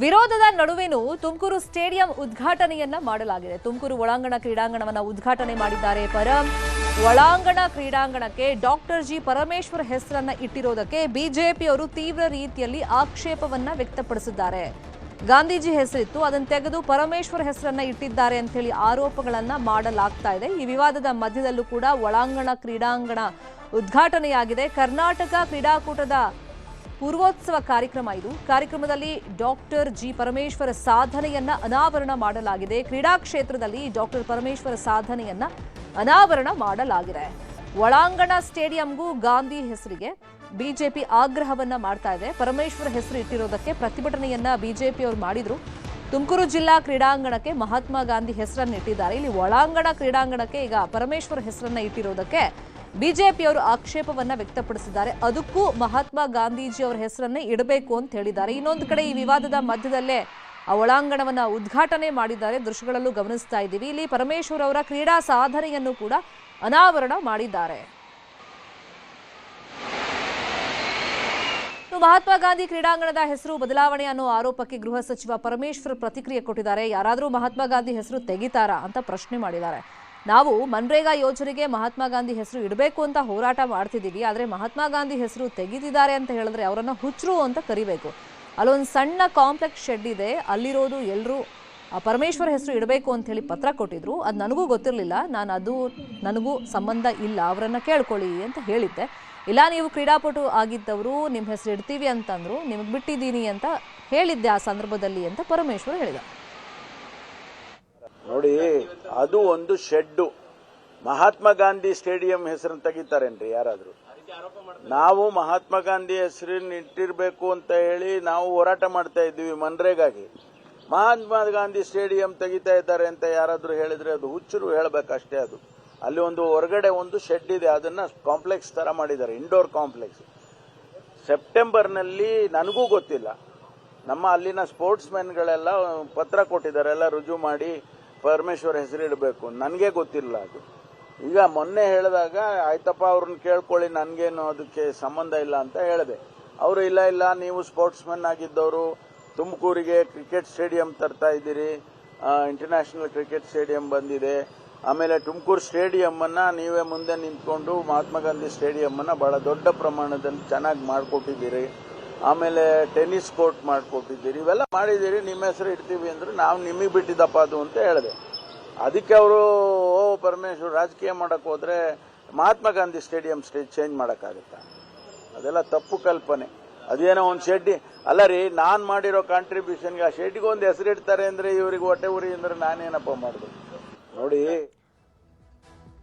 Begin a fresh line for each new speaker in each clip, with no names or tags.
ವಿರೋಧದ ನಡುವೆನೂ ತುಮಕೂರು ಸ್ಟೇಡಿಯಂ ಉದ್ಘಾಟನೆಯನ್ನ ಮಾಡಲಾಗಿದೆ. ತುಮಕೂರು ಒಳಾಂಗಣ ಕ್ರೀಡಾಂಗಣವನ್ನ ಉದ್ಘಾಟನೆ ಮಾಡಿದ್ದಾರೆ. ಪರಂ ಒಳಾಂಗಣ ಕ್ರೀಡಾಂಗಣಕ್ಕೆ ಡಾಕ್ಟರ್ ಜಿ ಪರಮೇಶ್ವರ್ ಹೆಸರನ್ನ ಇಟ್ಟಿರೋದಕ್ಕೆ ಬಿಜೆಪಿಯವರು ತೀವ್ರ ರೀತಿಯಲ್ಲಿ ಆಕ್ಷೇಪವನ್ನ ವ್ಯಕ್ತಪಡಿಸಿದ್ದಾರೆ. ಗಾಂಧೀಜಿ ಹೆಸರಿತ್ತು, ಅದನ್ನು ತೆಗೆದು ಪರಮೇಶ್ವರ್ ಹೆಸರನ್ನ ಇಟ್ಟಿದ್ದಾರೆ ಅಂತ ಹೇಳಿ ಆರೋಪಗಳನ್ನ ಮಾಡಲಾಗ್ತಾ ಇದೆ. ಈ ವಿವಾದದ ಮಧ್ಯದಲ್ಲೂ ಕೂಡ ಒಳಾಂಗಣ ಕ್ರೀಡಾಂಗಣ ಉದ್ಘಾಟನೆಯಾಗಿದೆ. ಕರ್ನಾಟಕ ಕ್ರೀಡಾಕೂಟದ ಪೂರ್ವೋತ್ಸವ ಕಾರ್ಯಕ್ರಮ ಇದು. ಕಾರ್ಯಕ್ರಮದಲ್ಲಿ ಡಾಕ್ಟರ್ ಜಿ ಪರಮೇಶ್ವರ ಸಾಧನೆಯನ್ನ ಅನಾವರಣ ಮಾಡಲಾಗಿದೆ. ಕ್ರೀಡಾ ಕ್ಷೇತ್ರದಲ್ಲಿ ಡಾಕ್ಟರ್ ಪರಮೇಶ್ವರ ಸಾಧನೆಯನ್ನ ಅನಾವರಣ ಮಾಡಲಾಗಿದೆ. ಒಳಾಂಗಣ ಸ್ಟೇಡಿಯಂಗೂ ಗಾಂಧಿ ಹೆಸರಿಗೆ ಬಿಜೆಪಿ ಆಗ್ರಹವನ್ನ ಮಾಡ್ತಾ ಇದೆ. ಪರಮೇಶ್ವರ ಹೆಸರು ಇಟ್ಟಿರೋದಕ್ಕೆ ಪ್ರತಿಭಟನೆಯನ್ನ ಬಿಜೆಪಿ ಅವರು ಮಾಡಿದ್ರು. ತುಮಕೂರು ಜಿಲ್ಲಾ ಕ್ರೀಡಾಂಗಣಕ್ಕೆ ಮಹಾತ್ಮ ಗಾಂಧಿ ಹೆಸರನ್ನು ಇಟ್ಟಿದ್ದಾರೆ. ಇಲ್ಲಿ ಒಳಾಂಗಣ ಕ್ರೀಡಾಂಗಣಕ್ಕೆ ಈಗ ಪರಮೇಶ್ವರ ಹೆಸರನ್ನ ಇಟ್ಟಿರೋದಕ್ಕೆ ಬಿಜೆಪಿಯವರು ಆಕ್ಷೇಪವನ್ನ ವ್ಯಕ್ತಪಡಿಸಿದ್ದಾರೆ. ಅದಕ್ಕೂ ಮಹಾತ್ಮ ಗಾಂಧೀಜಿ ಅವರ ಹೆಸರನ್ನೇ ಇಡಬೇಕು ಅಂತ ಹೇಳಿದ್ದಾರೆ. ಇನ್ನೊಂದು ಕಡೆ ಈ ವಿವಾದದ ಮಧ್ಯದಲ್ಲೇ ಆ ಒಳಾಂಗಣವನ್ನ ಉದ್ಘಾಟನೆ ಮಾಡಿದ್ದಾರೆ. ದೃಶ್ಯಗಳಲ್ಲೂ ಗಮನಿಸ್ತಾ ಇದ್ದೀವಿ. ಇಲ್ಲಿ ಪರಮೇಶ್ವರ್ ಅವರ ಕ್ರೀಡಾ ಸಾಧನೆಯನ್ನು ಕೂಡ ಅನಾವರಣ ಮಾಡಿದ್ದಾರೆ. ಮಹಾತ್ಮ ಗಾಂಧಿ ಕ್ರೀಡಾಂಗಣದ ಹೆಸರು ಬದಲಾವಣೆ ಅನ್ನೋ ಆರೋಪಕ್ಕೆ ಗೃಹ ಸಚಿವ ಪರಮೇಶ್ವರ್ ಪ್ರತಿಕ್ರಿಯೆ ಕೊಟ್ಟಿದ್ದಾರೆ. ಯಾರಾದರೂ ಮಹಾತ್ಮ ಗಾಂಧಿ ಹೆಸರು ತೆಗಿತಾರಾ ಅಂತ ಪ್ರಶ್ನೆ ಮಾಡಿದ್ದಾರೆ. ನಾವು ಮನ್ರೇಗಾ ಯೋಜನೆಗೆ ಮಹಾತ್ಮ ಗಾಂಧಿ ಹೆಸರು ಇಡಬೇಕು ಅಂತ ಹೋರಾಟ ಮಾಡ್ತಿದ್ದೀವಿ, ಆದರೆ ಮಹಾತ್ಮ ಗಾಂಧಿ ಹೆಸರು ತೆಗೆದಿದ್ದಾರೆ ಅಂತ ಹೇಳಿದ್ರೆ ಅವರನ್ನು ಹುಚ್ಚರು ಅಂತ ಕರಿಬೇಕು. ಅಲ್ಲೊಂದು ಸಣ್ಣ ಕಾಂಪ್ಲೆಕ್ಸ್ ಶೆಡ್ ಇದೆ, ಅಲ್ಲಿರೋದು ಎಲ್ಲರೂ ಪರಮೇಶ್ವರ ಹೆಸರು ಇಡಬೇಕು ಅಂತ ಹೇಳಿ ಪತ್ರ ಕೊಟ್ಟಿದ್ರು. ಅದು ನನಗೂ ಗೊತ್ತಿರಲಿಲ್ಲ, ನಾನು ಅದು ನನಗೂ ಸಂಬಂಧ ಇಲ್ಲ, ಅವರನ್ನು ಕೇಳ್ಕೊಳ್ಳಿ ಅಂತ ಹೇಳಿದ್ದೆ. ಇಲ್ಲ, ನೀವು ಕ್ರೀಡಾಪಟು ಆಗಿದ್ದವರು ನಿಮ್ಮ ಹೆಸರು ಇಡ್ತೀವಿ ಅಂತಂದ್ರು, ನಿಮಗೆ ಬಿಟ್ಟಿದ್ದೀನಿ ಅಂತ ಹೇಳಿದ್ದೆ ಆ ಸಂದರ್ಭದಲ್ಲಿ ಅಂತ ಪರಮೇಶ್ವರ್ ಹೇಳಿದ.
ನೋಡಿ, ಅದು ಒಂದು ಶೆಡ್ಡು. ಮಹಾತ್ಮ ಗಾಂಧಿ ಸ್ಟೇಡಿಯಂ ಹೆಸರನ್ನು ತೆಗಿತಾರೇನ್ರಿ ಯಾರಾದರೂ? ನಾವು ಮಹಾತ್ಮ ಗಾಂಧಿ ಹೆಸರನ್ನ ಇಟ್ಟಿರಬೇಕು ಅಂತ ಹೇಳಿ ನಾವು ಹೋರಾಟ ಮಾಡ್ತಾ ಇದ್ದೀವಿ ಮನ್ರೇಗಾಗಿ. ಮಹಾತ್ಮ ಗಾಂಧಿ ಸ್ಟೇಡಿಯಂ ತೆಗಿತಾ ಇದ್ದಾರೆ ಅಂತ ಯಾರಾದರೂ ಹೇಳಿದ್ರೆ ಅದು ಹುಚ್ಚರು ಹೇಳಬೇಕಷ್ಟೇ ಅದು. ಅಲ್ಲಿ ಒಂದು ಹೊರಗಡೆ ಒಂದು ಶೆಡ್ ಇದೆ, ಅದನ್ನ ಕಾಂಪ್ಲೆಕ್ಸ್ ತರ ಮಾಡಿದ್ದಾರೆ ಇಂಡೋರ್ ಕಾಂಪ್ಲೆಕ್ಸ್. ಸೆಪ್ಟೆಂಬರ್ನಲ್ಲಿ ನನಗೂ ಗೊತ್ತಿಲ್ಲ. ನಮ್ಮ ಅಲ್ಲಿನ ಸ್ಪೋರ್ಟ್ಸ್ ಮೆನ್ಗಳೆಲ್ಲ ಪತ್ರ ಕೊಟ್ಟಿದ್ದಾರೆ, ಎಲ್ಲ ರುಜು ಮಾಡಿ ಪರಮೇಶ್ವರ್ ಹೆಸರಿಡಬೇಕು. ನನಗೆ ಗೊತ್ತಿಲ್ಲ ಅದು. ಈಗ ಮೊನ್ನೆ ಹೇಳಿದಾಗ ಆಯ್ತಪ್ಪ ಅವ್ರನ್ನ ಕೇಳ್ಕೊಳ್ಳಿ, ನನಗೇನು ಅದಕ್ಕೆ ಸಂಬಂಧ ಇಲ್ಲ ಅಂತ ಹೇಳಿದೆ. ಅವರು ಇಲ್ಲ ಇಲ್ಲ, ನೀವು ಸ್ಪೋರ್ಟ್ಸ್ ಮೆನ್ ಆಗಿದ್ದವರು, ತುಮಕೂರಿಗೆ ಕ್ರಿಕೆಟ್ ಸ್ಟೇಡಿಯಂ ತರ್ತಾ ಇದ್ದೀರಿ. ಇಂಟರ್ನ್ಯಾಷನಲ್ ಕ್ರಿಕೆಟ್ ಸ್ಟೇಡಿಯಂ ಬಂದಿದೆ. ಆಮೇಲೆ ತುಮಕೂರು ಸ್ಟೇಡಿಯಂ ಅನ್ನ ನೀವೇ ಮುಂದೆ ನಿಂತ್ಕೊಂಡು ಮಹಾತ್ಮ ಗಾಂಧಿ ಸ್ಟೇಡಿಯಂ ಅನ್ನ ಬಹಳ ದೊಡ್ಡ ಪ್ರಮಾಣದಲ್ಲಿ ಚೆನ್ನಾಗಿ ಮಾಡಿಕೊಟ್ಟಿದ್ದೀರಿ. ಆಮೇಲೆ ಟೆನ್ನಿಸ್ ಕೋರ್ಟ್ ಮಾಡ್ಕೊಟ್ಟಿದ್ದೀರಿ. ಇವೆಲ್ಲ ಮಾಡಿದ್ದೀರಿ. ನಿಮ್ಮ ಹೆಸರು ಇಡ್ತೀವಿ ಅಂದ್ರೆ ನಾವು ನಿಮಗೆ ಬಿಟ್ಟಿದ್ದಪ್ಪ ಅದು ಅಂತ ಹೇಳಿದೆ. ಅದಕ್ಕೆ ಅವರು, ಓ, ಪರಮೇಶ್ವರ್, ರಾಜಕೀಯ ಮಾಡಕ್ ಹೋದ್ರೆ Mahatma Gandhi stadium stage change ಮಾಡೋಕ್ಕಾಗುತ್ತಾ? ಅದೆಲ್ಲ ತಪ್ಪು ಕಲ್ಪನೆ. ಅದೇನೋ ಒಂದು ಶೆಡ್ಡಿ. ಅಲ್ಲ ರೀ, ನಾನು ಮಾಡಿರೋ ಕಾಂಟ್ರಿಬ್ಯೂಷನ್ಗೆ ಆ ಶೆಡ್ಗೆ ಒಂದು ಹೆಸರಿಡ್ತಾರೆ ಅಂದ್ರೆ ಇವರಿಗೆ ಹೊಟ್ಟೆ ಉರಿ ಅಂದ್ರೆ ನಾನೇನಪ್ಪ ಮಾಡಿದೆ? ನೋಡಿ.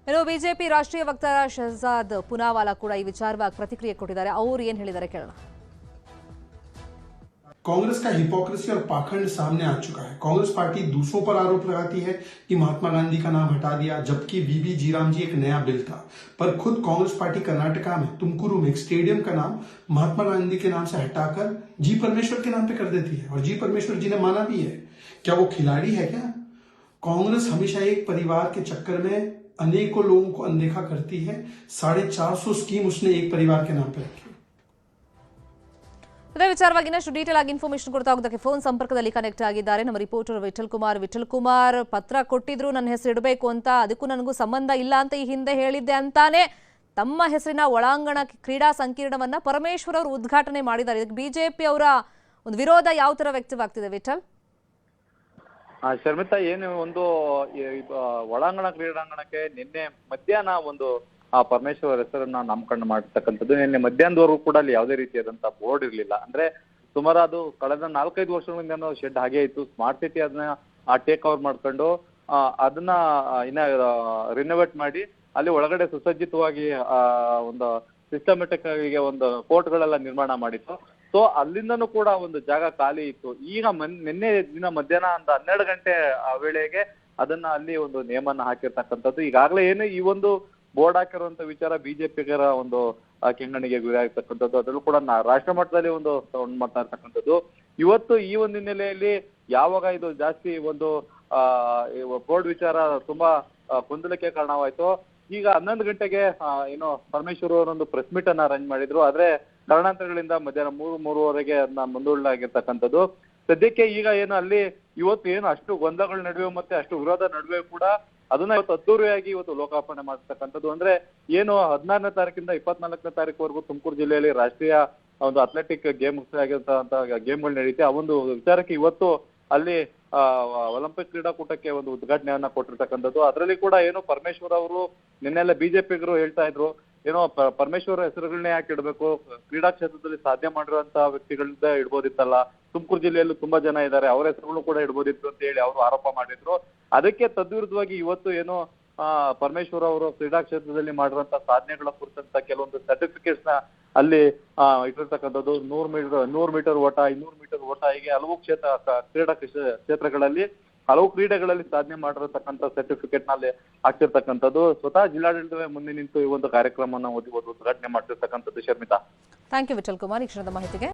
ಇನ್ನು ಬಿಜೆಪಿ ರಾಷ್ಟ್ರೀಯ ವಕ್ತಾರ ಶಹಜಾದ್ ಪುನಾವಾಲಾ ಕೂಡ ಈ ವಿಚಾರವಾಗಿ ಪ್ರತಿಕ್ರಿಯೆ ಕೊಟ್ಟಿದ್ದಾರೆ. ಅವರು ಏನ್ ಹೇಳಿದ್ದಾರೆ ಕೇಳೋಣ.
कांग्रेस का हिपोक्रेसी और पाखंड सामने आ चुका है। कांग्रेस पार्टी दूसरों पर आरोप लगाती है कि महात्मा गांधी का नाम हटा दिया, जबकि वीबी जीराम जी एक नया बिल था। पर खुद कांग्रेस पार्टी कर्नाटका में तुमकुरु में एक स्टेडियम का नाम महात्मा गांधी के नाम से हटाकर जी परमेश्वर के नाम पे कर देती है। और जी परमेश्वर जी ने माना भी है। क्या वो खिलाड़ी है क्या? कांग्रेस हमेशा एक परिवार के चक्कर में अनेकों लोगों को अनदेखा करती है। साढ़े चार सौ स्कीम उसने एक परिवार के नाम पर रखी।
ಇದೇ ವಿಚಾರವಾಗಿ ಇನ್ನಷ್ಟು ಡೀಟೇಲ್ ಆಗಿ ಇನ್ಫಾರ್ಮೇಶನ್ ಕೊಡ್ತಾ ಹೋಗೋದಕ್ಕೆ ಫೋನ್ ಸಂಪರ್ಕದಲ್ಲಿ ಕನೆಕ್ಟ್ ಆಗಿದ್ದಾರೆ. ನಮ್ಮ ರಿಪೋರ್ಟರ್ ವಿಠಲ್ ಕುಮಾರ್. ವಿಠಲ್ ಕುಮಾರ್, ಪತ್ರ ಕೊಟ್ಟಿದ್ರು ನನ್ನ ಹೆಸರು ಇಡಬೇಕು ಅಂತ, ಅದಕ್ಕೂ ನನಗೂ ಸಂಬಂಧ ಇಲ್ಲ ಅಂತ ಈ ಹಿಂದೆ ಹೇಳಿದ್ದೆ ಅಂತಾನೆ ತಮ್ಮ ಹೆಸರಿನ ಒಳಾಂಗಣ ಕ್ರೀಡಾ ಸಂಕೀರ್ಣವನ್ನ ಪರಮೇಶ್ವರ್ ಅವರು ಉದ್ಘಾಟನೆ ಮಾಡಿದ್ದಾರೆ. ಇದಕ್ಕೆ ಬಿಜೆಪಿ ಅವರ ಒಂದು ವಿರೋಧ ಯಾವ ತರ ವ್ಯಕ್ತವಾಗ್ತಿದೆ ವಿಠಲ್?
ಶರ್ಮಿತಾ, ಏನು ಒಂದು ಒಳಾಂಗಣ ಕ್ರೀಡಾಂಗಣಕ್ಕೆ ನಿನ್ನೆ ಮಧ್ಯಾಹ್ನ ಒಂದು ಆ ಪರಮೇಶ್ವರ ಹೆಸರನ್ನ ನಾಮಕರಣ ಮಾಡಿರ್ತಕ್ಕಂಥದ್ದು. ನಿನ್ನೆ ಮಧ್ಯಾಹ್ನದವರೆಗೂ ಕೂಡ ಅಲ್ಲಿ ಯಾವುದೇ ರೀತಿಯಾದಂತಹ ಬೋರ್ಡ್ ಇರಲಿಲ್ಲ. ಅಂದ್ರೆ ಸುಮಾರು ಅದು ಕಳೆದ ನಾಲ್ಕೈದು ವರ್ಷಗಳಿಂದ ಶೆಡ್ ಹಾಗೆ ಇತ್ತು. ಸ್ಮಾರ್ಟ್ ಸಿಟಿ ಅದನ್ನ ಆ ಟೇಕ್ ಓವರ್ ಮಾಡ್ಕೊಂಡು ಅದನ್ನ ಇನ್ನ ರಿನೋವೇಟ್ ಮಾಡಿ ಅಲ್ಲಿ ಒಳಗಡೆ ಸುಸಜ್ಜಿತವಾಗಿ ಒಂದು ಸಿಸ್ಟಮೆಟಿಕ್ ಆಗಿ ಒಂದು ಕೋರ್ಟ್ಗಳೆಲ್ಲ ನಿರ್ಮಾಣ ಮಾಡಿತ್ತು. ಸೊ ಅಲ್ಲಿಂದನು ಕೂಡ ಒಂದು ಜಾಗ ಖಾಲಿ ಇತ್ತು. ಈಗ ನಿನ್ನೆ ದಿನ ಮಧ್ಯಾಹ್ನ ಒಂದು ಹನ್ನೆರಡು ಗಂಟೆ ವೇಳೆಗೆ ಅದನ್ನ ಅಲ್ಲಿ ಒಂದು ನೇಮನ್ನ ಹಾಕಿರ್ತಕ್ಕಂಥದ್ದು. ಈಗಾಗಲೇ ಏನು ಈ ಒಂದು ಬೋರ್ಡ್ ಹಾಕಿರುವಂತ ವಿಚಾರ ಬಿಜೆಪಿಗರ ಒಂದು ಕೆಂಗಣಿಗೆ ಕೆಂಗಣ್ಣಿಗೆ ಗುರಿ ಆಗ್ತಕ್ಕಂಥದ್ದು. ಅದರಲ್ಲೂ ಕೂಡ ರಾಷ್ಟ್ರ ಮಟ್ಟದಲ್ಲಿ ಒಂದು ಸೌಂಡ್ ಮಾಡ್ತಾ ಇರ್ತಕ್ಕಂಥದ್ದು. ಇವತ್ತು ಈ ಒಂದು ಹಿನ್ನೆಲೆಯಲ್ಲಿ ಯಾವಾಗ ಇದು ಜಾಸ್ತಿ ಒಂದು, ಆ ಬೋರ್ಡ್ ವಿಚಾರ ತುಂಬಾ ಗೊಂದಲಕ್ಕೆ ಕಾರಣವಾಯ್ತು, ಈಗ ಹನ್ನೊಂದು ಗಂಟೆಗೆ ಏನು ಪರಮೇಶ್ವರ್ ಅವರೊಂದು ಪ್ರೆಸ್ ಮೀಟ್ ಅನ್ನ ಅರೇಂಜ್ ಮಾಡಿದ್ರು. ಆದ್ರೆ ಕಾರಣಾಂತರಗಳಿಂದ ಮಧ್ಯಾಹ್ನ ಮೂರು, ಮೂರುವರೆಗೆ ಅದನ್ನ ಮುಂದೂಡಲಾಗಿರ್ತಕ್ಕಂಥದ್ದು. ಸದ್ಯಕ್ಕೆ ಈಗ ಏನು ಅಲ್ಲಿ ಇವತ್ತು ಏನು ಅಷ್ಟು ಗೊಂದಲಗಳ ನಡುವೆ ಮತ್ತೆ ಅಷ್ಟು ವಿರೋಧ ನಡುವೆ ಕೂಡ ಅದನ್ನ ಇವತ್ತು ಅದ್ದೂರಿಯಾಗಿ ಇವತ್ತು ಲೋಕಾರ್ಪಣೆ ಮಾಡ್ತಕ್ಕಂಥದ್ದು. ಅಂದ್ರೆ ಏನು ಹದಿನಾರನೇ ತಾರೀಕಿಂದ ಇಪ್ಪತ್ನಾಲ್ಕನೇ ತಾರೀಕುವರೆಗೂ ತುಮಕೂರು ಜಿಲ್ಲೆಯಲ್ಲಿ ರಾಷ್ಟ್ರೀಯ ಒಂದು ಅಥ್ಲೆಟಿಕ್ ಗೇಮ್ ಆಗಿರುವಂತಹ ಗೇಮ್ಗಳು ನಡೆಯುತ್ತೆ. ಆ ಒಂದು ವಿಚಾರಕ್ಕೆ ಇವತ್ತು ಅಲ್ಲಿ ಒಲಿಂಪಿಕ್ ಕ್ರೀಡಾಕೂಟಕ್ಕೆ ಒಂದು ಉದ್ಘಾಟನೆಯನ್ನ ಕೊಟ್ಟಿರ್ತಕ್ಕಂಥದ್ದು. ಅದರಲ್ಲಿ ಕೂಡ ಏನು ಪರಮೇಶ್ವರ್ ಅವರು ನಿನ್ನೆಲ್ಲ ಬಿಜೆಪಿಗರು ಹೇಳ್ತಾ ಇದ್ರು, ಏನೋ ಪರಮೇಶ್ವರ ಪರಮೇಶ್ವರ್ ಹೆಸರುಗಳನ್ನೇ ಯಾಕೆ ಇಡಬೇಕು? ಕ್ರೀಡಾ ಕ್ಷೇತ್ರದಲ್ಲಿ ಸಾಧನೆ ಮಾಡಿರುವಂತಹ ವ್ಯಕ್ತಿಗಳಿಂದ ಇಡ್ಬೋದಿತ್ತಲ್ಲ. ತುಮಕೂರು ಜಿಲ್ಲೆಯಲ್ಲೂ ತುಂಬಾ ಜನ ಇದ್ದಾರೆ. ಅವರ ಹೆಸರುಗಳು ಕೂಡ ಇಡ್ಬೋದಿತ್ತು ಅಂತ ಹೇಳಿ ಅವರು ಆರೋಪ ಮಾಡಿದ್ರು. ಅದಕ್ಕೆ ತದ್ವಿರುದ್ಧವಾಗಿ ಇವತ್ತು ಏನು ಪರಮೇಶ್ವರ್ ಅವರು ಕ್ರೀಡಾ ಕ್ಷೇತ್ರದಲ್ಲಿ ಮಾಡಿರುವಂತ ಸಾಧನೆಗಳ ಕುರಿತಂತ ಕೆಲವೊಂದು ಸರ್ಟಿಫಿಕೇಟ್ಸ್ನ ಅಲ್ಲಿ ಇಟ್ಟಿರ್ತಕ್ಕಂಥದ್ದು. ನೂರ್ ಮೀಟರ್ ನೂರ್ ಮೀಟರ್ ಓಟ, ಇನ್ನೂರು ಮೀಟರ್ ಓಟ, ಹೀಗೆ ಹಲವು ಕ್ಷೇತ್ರ ಕ್ರೀಡಾ ಕ್ಷೇ- ಕ್ಷೇತ್ರಗಳಲ್ಲಿ ಹಲವು ಕ್ರೀಡೆಗಳಲ್ಲಿ ಸಾಧನೆ ಮಾಡಿರತಕ್ಕಂಥ ಸರ್ಟಿಫಿಕೇಟ್ನಲ್ಲಿ ಹಾಕ್ತಿರ್ತಕ್ಕಂಥದ್ದು. ಸ್ವತಃ ಜಿಲ್ಲಾಡಳಿತವೇ ಮುಂದೆ ನಿಂತು ಈ ಒಂದು ಕಾರ್ಯಕ್ರಮವನ್ನು ಉದ್ಘಾಟನೆ ಮಾಡ್ತಿರ್ತಕ್ಕಂಥದ್ದು Sharmita.
Thank you Vittal Kumar. ಈ ಕ್ಷಣದ ಮಾಹಿತಿಗೆ